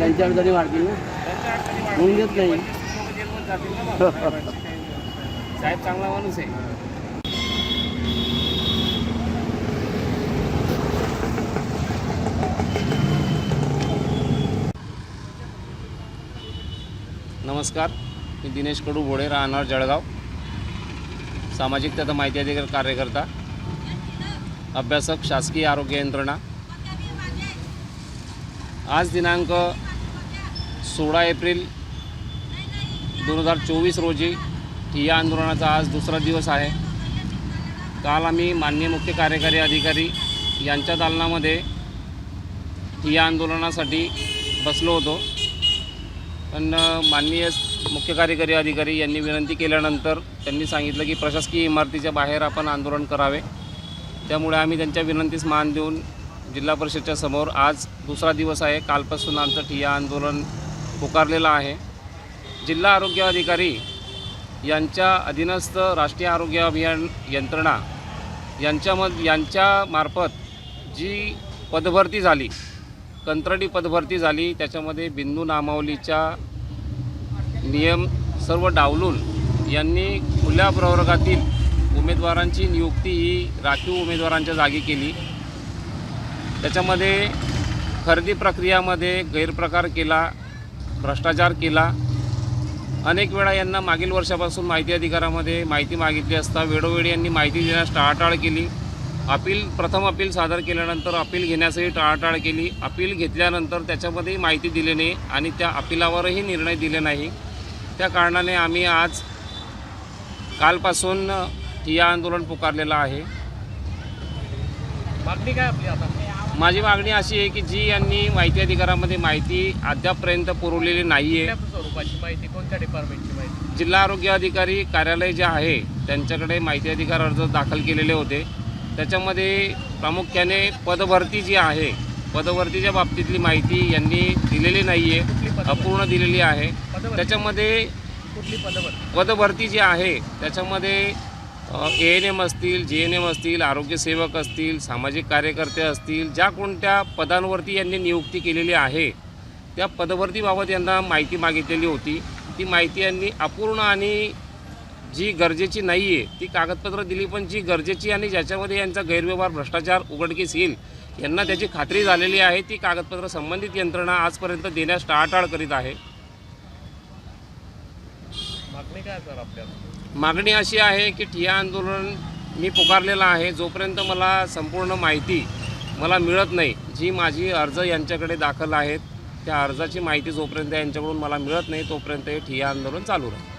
त्यांच्या अडचणी वाढतील ना होऊन देत नाही. नाही. साहेब चांगला माणूस आहे नमस्कार मी दिनेश कडू बोडे राहणार जळगाव सामाजिक तथा माहिती अधिकार कार्यकर्ता अभ्यासक शासकीय आरोग्य यंत्रणा आज दिनांक सोळा एप्रिल दोन हजार चोवीस रोजी ठिय्या आंदोलनाचा आज दुसरा दिवस आहे. काल आम्ही माननीय मुख्य कार्यकारी अधिकारी यांच्या दालनामध्ये ठिय्या आंदोलनासाठी बसलो होतो. पण माननीय मुख्य कार्यकारी अधिकारी यांनी विनंती केल्यानंतर त्यांनी सांगितलं की प्रशासकीय इमारतीच्या बाहेर आपण आंदोलन करावे. त्यामुळे आम्ही त्यांच्या विनंतीस मान देऊन जिल्हा परिषदच्या समोर आज दुसरा दिवस आहे. कालपासून आमचं ठिय्या आंदोलन पुकारलेला आहे. जिल्हा आरोग्य अधिकारी यांच्या अधीनस्थ राष्ट्रीय आरोग्य अभियान यंत्रणा यांच्यामध यांच्यामार्फत जी पदभरती झाली कंत्राटी पदभरती झाली त्याच्यामध्ये बिंदू नामावलीच्या नियम सर्व डावलून यांनी खुल्या प्रवर्गातील उमेदवारांची नियुक्ती ही राखीव उमेदवारांच्या जागी केली. त्याच्यामध्ये खरेदी प्रक्रियामध्ये गैरप्रकार केला भ्रष्टाचार केला. अनेक वेळा यांना मागील वर्षापासून माहिती अधिकारामध्ये माहिती मागितली असता वेळोवेळी यांनी माहिती देण्यास टाळाटाळ केली. अपील प्रथम अपील सादर केल्यानंतर अपील घेण्यासही टाळाटाळ केली. अपील घेतल्यानंतर त्याच्यामध्येही माहिती दिली नाही आणि त्या अपिलावरही निर्णय दिले नाही. त्या कारणाने आम्ही आज कालपासून ठिया आंदोलन पुकारलेलं आहे. मागणी काय आपली आता? माझी मागणी अशी आहे की जी यांनी माहिती अधिकारामध्ये माहिती अद्यापपर्यंत पुरवलेली नाही आहे स्वरूपाची माहिती? कोणत्या डिपार्टमेंटची माहिती? जिल्हा आरोग्य अधिकारी कार्यालय जे आहे त्यांच्याकडे माहिती अधिकार अर्ज दाखल केलेले होते. त्याच्यामध्ये प्रामुख्याने पदभरती जी आहे पदभरतीच्या बाबतीतली माहिती यांनी दिलेली नाही आहे? अपूर्ण दिलेली आहे. त्याच्यामध्ये कुठली पदभरती? पदभरती जी आहे त्याच्यामध्ये ए एन एम असतील जे एन एम असतील आरोग्यसेवक असतील सामाजिक कार्यकर्ते असतील ज्या कोणत्या पदांवरती यांनी नियुक्ती केलेली आहे त्या पदभरतीबाबत यांना माहिती मागितलेली होती. ती माहिती यांनी अपूर्ण आणि जी गरजेची नाही आहे ती कागदपत्र दिली पण जी गरजेची आणि ज्याच्यामध्ये यांचा गैरव्यवहार भ्रष्टाचार उघडकीस येईल यांना त्याची खात्री झालेली आहे. ती कागदपत्र संबंधित यंत्रणा आजपर्यंत देण्यास टाळाटाळ करीत आहे. मागणी काय सर आपल्याला? मागणी अशी आहे की ठिया आंदोलन मी पुकारलेलं आहे. जोपर्यंत मला संपूर्ण माहिती मला मिळत नाही जी माझी अर्ज यांच्याकडे दाखल आहेत त्या अर्जाची माहिती जोपर्यंत यांच्याकडून मला मिळत नाही तोपर्यंत हे ठिया आंदोलन चालू राहील.